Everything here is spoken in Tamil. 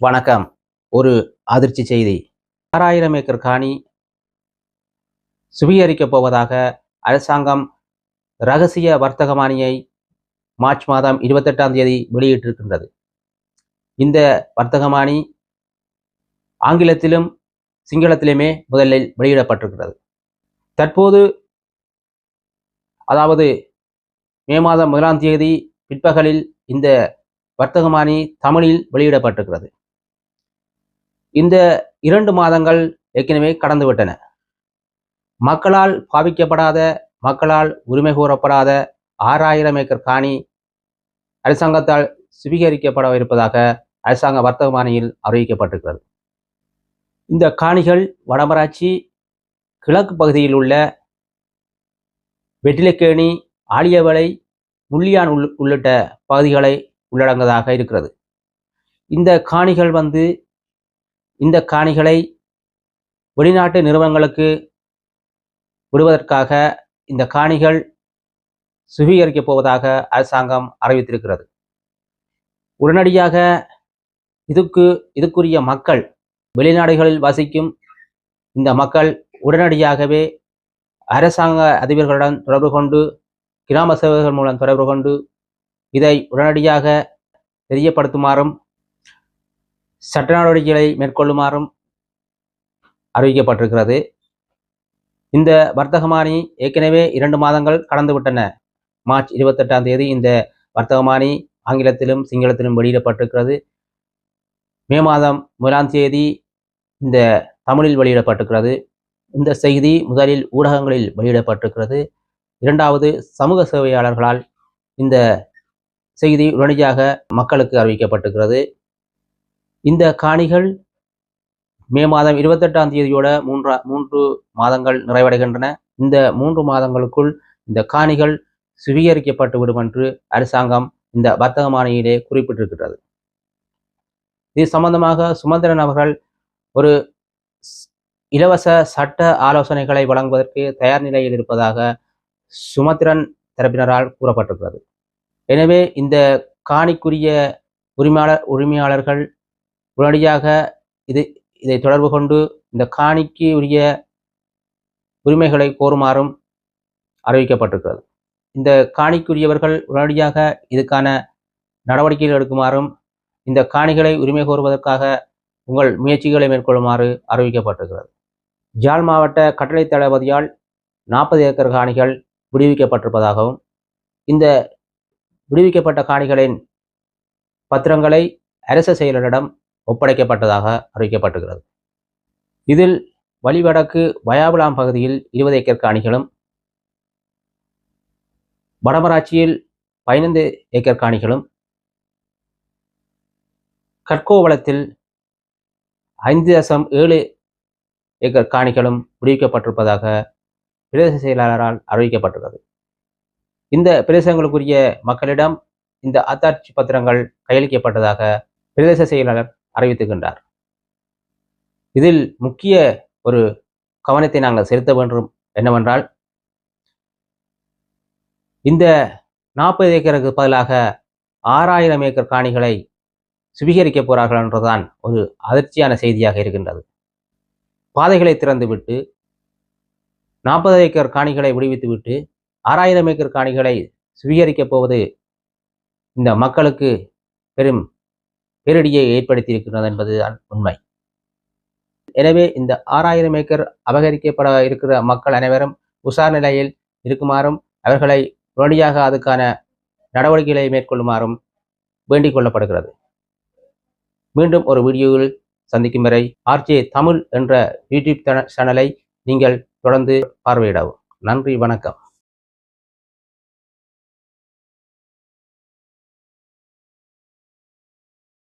வணக்கம். ஒரு அதிர்ச்சி செய்தி. ஆறாயிரம் ஏக்கர் காணி சுவீகரிக்கப் போவதாக அரசாங்கம் ரகசிய வர்த்தகமானியை மார்ச் மாதம் இருபத்தெட்டாம் தேதி வெளியிட்டிருக்கின்றது. இந்த வர்த்தகமானி ஆங்கிலத்திலும் சிங்களத்திலுமே முதலில் வெளியிடப்பட்டிருக்கிறது. தற்போது அதாவது மே மாதம் முதலாம் தேதி பிற்பகலில் இந்த வர்த்தகமானி தமிழில் வெளியிடப்பட்டிருக்கிறது. இந்த இரண்டு மாதங்கள் ஏற்கனவே கடந்துவிட்டன. மக்களால் பாவிக்கப்படாத மக்களால் உரிமை கூறப்படாத ஆறாயிரம் ஏக்கர் காணி அரசாங்கத்தால் சுவீகரிக்கப்பட இருப்பதாக அரசாங்க வர்த்தகமானியில் அறிவிக்கப்பட்டிருக்கிறது. இந்த காணிகள் வடமராட்சி கிழக்கு பகுதியில் உள்ள வெட்டிலக்கேணி ஆலியவளை முள்ளியான் உள் உள்ளிட்ட பகுதிகளை உள்ளடங்கதாக இருக்கிறது. இந்த காணிகள் வந்து இந்த காணிகளை வெளிநாட்டு நிறுவனங்களுக்கு விடுவதற்காக இந்த காணிகள் சுவீகரிக்கப் போவதாக அரசாங்கம் அறிவித்திருக்கிறது. உடனடியாக இதுக்கு இதுக்குரிய மக்கள் வெளிநாடுகளில் வசிக்கும் இந்த மக்கள் உடனடியாகவே அரசாங்க அதிபர்களுடன் தொடர்பு கொண்டு கிராம சேவகர்கள் மூலம் தொடர்பு கொண்டு இதை உடனடியாக தெரியப்படுத்துமாறும் சட்ட நடவடிக்கைகளை மேற்கொள்ளுமாறும் அறிவிக்கப்பட்டிருக்கிறது. இந்த வர்த்தகமானி ஏற்கனவே இரண்டு மாதங்கள் கடந்துவிட்டன. மார்ச் இருபத்தெட்டாம் தேதி இந்த வர்த்தகமானி ஆங்கிலத்திலும் சிங்களத்திலும் வெளியிடப்பட்டிருக்கிறது. மே மாதம் முதலாம் தேதி இந்த தமிழில் வெளியிடப்பட்டிருக்கிறது. இந்த செய்தி முதலில் ஊடகங்களில் வெளியிடப்பட்டிருக்கிறது. இரண்டாவது சமூக சேவையாளர்களால் இந்த செய்தி உடனடியாக மக்களுக்கு அறிவிக்கப்பட்டிருக்கிறது. இந்த காணிகள் மே மாதம் இருபத்தெட்டாம் தேதியோட மூன்றா மூன்று மாதங்கள் நிறைவடைகின்றன. இந்த மூன்று மாதங்களுக்குள் இந்த காணிகள் சுவீகரிக்கப்பட்டு விடும் என்று அரசாங்கம் இந்த வர்த்தக மானியிலே குறிப்பிட்டிருக்கிறது இது சம்பந்தமாக சுமந்திரன் அவர்கள் ஒரு இலவச சட்ட ஆலோசனைகளை வழங்குவதற்கு தயார் நிலையில் இருப்பதாக சுமந்திரன் தரப்பினரால் கூறப்பட்டிருக்கிறது. எனவே இந்த காணிக்குரிய உரிமையாளர் உரிமையாளர்கள் உடனடியாக இது இதை தொடர்பு கொண்டு இந்த காணிக்கு உரிய உரிமைகளை கோருமாறும் அறிவிக்கப்பட்டிருக்கிறது. இந்த காணிக்குரியவர்கள் உடனடியாக இதுக்கான நடவடிக்கைகள் எடுக்குமாறும் இந்த காணிகளை உரிமை கோருவதற்காக உங்கள் முயற்சிகளை மேற்கொள்ளுமாறு அறிவிக்கப்பட்டிருக்கிறது. ஜாழ் மாவட்ட கட்டளை தளபதியால் நாற்பது ஏக்கர் காணிகள் விடுவிக்கப்பட்டிருப்பதாகவும் இந்த விடுவிக்கப்பட்ட காணிகளின் பத்திரங்களை அரச செயலரிடம் ஒப்படைக்கப்பட்டதாக அறிவிக்கப்பட்டுகிறது இதில் வழிவடக்கு வயாபுலாம் பகுதியில் இருபது ஏக்கர் காணிகளும் வடமராட்சியில் பதினைந்து ஏக்கர் காணிகளும் கற்கோவளத்தில் ஐந்து தசம் ஏழு ஏக்கர் காணிகளும் விடுவிக்கப்பட்டிருப்பதாக பிரதேச செயலாளரால் அறிவிக்கப்பட்டுள்ளது இந்த பிரதேசங்களுக்குரிய மக்களிடம் இந்த அத்தாட்சி பத்திரங்கள் கையளிக்கப்பட்டதாக பிரதேச செயலாளர் அறிவித்துகின்றார். இதில் முக்கிய ஒரு கவனத்தை நாங்கள் செலுத்த வேண்டும். என்னவென்றால் இந்த நாற்பது ஏக்கருக்கு பதிலாக ஆறாயிரம் ஏக்கர் காணிகளை சுவீகரிக்க போகிறார்கள் என்றுதான் ஒரு அதிர்ச்சியான செய்தியாக இருக்கின்றது. பாதைகளை திறந்துவிட்டு நாற்பது ஏக்கர் காணிகளை விடுவித்துவிட்டு ஆறாயிரம் ஏக்கர் காணிகளை சுவீகரிக்கப் போவது இந்த மக்களுக்கு பெரும் பேரிடியை ஏற்படுத்தியிருக்கிறது என்பது உண்மை. எனவே இந்த ஆறாயிரம் ஏக்கர் அபகரிக்கப்பட இருக்கிற மக்கள் அனைவரும் உஷார் நிலையில் இருக்குமாறும் அவர்களை உடனடியாக அதுக்கான நடவடிக்கைகளை மேற்கொள்ளுமாறும் வேண்டிக் கொள்ளப்படுகிறது. மீண்டும் ஒரு வீடியோவில் சந்திக்கும் வரை ஆர்ஜே தமிழ் என்ற யூடியூப் சேனலை நீங்கள் தொடர்ந்து பார்வையிடவும். நன்றி வணக்கம்.